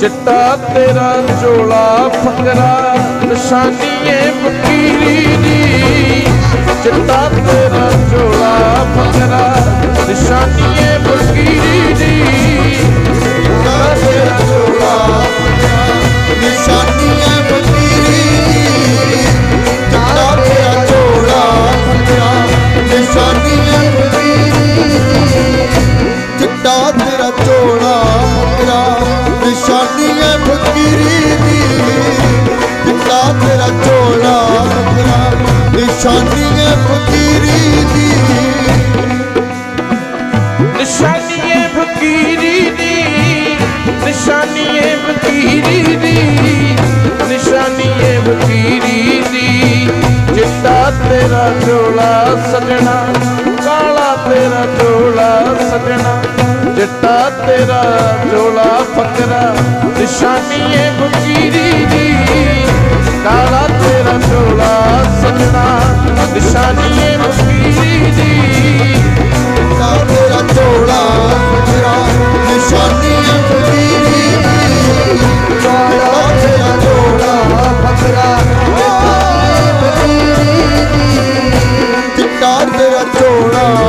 ਚਿੱਟਾ ਤੇਰਾ ਝੋਲਾ ਫੰਗਰਾ ਨਿਸ਼ਾਨੀਏ ਫਕੀਰੀ ਦੀ। ਚਿੱਟਾ ਨਿਸ਼ਾਨੀਆਂ ਫਕੀਰੀ ਦੀ। ਜੱਟਾ ਤੇਰਾ ਝੋਲਾ ਫੱਟਿਆ ਨਿਸ਼ਾਨੀਆਂ ਫਕੀਰੀ ਦੀ। ਨਿਸ਼ਾਨੀਏ ਫਕੀਰੀ ਦੀ, ਨਿਸ਼ਾਨੀਏ ਫਕੀਰੀ ਦੀ, ਨਿਸ਼ਾਨੀਏ ਫਕੀਰੀ ਦੀ। ਚਿੱਟਾ ਤੇਰਾ ਝੋਲਾ ਸਜਣਾ, ਕਾਲਾ ਤੇਰਾ ਝੋਲਾ ਸਜਣਾ, ਚਿੱਟਾ ਤੇਰਾ ਝੋਲਾ ਫਕਰਾ। ਨਿਸ਼ਾਨੀਏ ਫਕੀਰੀ ਜੀ ਕਾਲਾ ਤੇਰਾ ਚੋਲਾ ਸਜਣਾ ਨਿਸ਼ਾਨੀਏ ਫਕੀਰੀ ਜੀ ਕਾਲਾ ਤੇਰਾ ਚੋਲਾ ਸਜਣਾ ਨਿਸ਼ਾਨੀਏ ਫਕੀਰੀ ਜੀ ਕਾਲਾ ਤੇਰਾ ਚੋਲਾ ਫਕਰਾ ਨਿਸ਼ਾਨੀਏ ਫਕੀਰੀ ਜੀ ਚਿੱਟਾ ਤੇਰਾ ਚੋਲਾ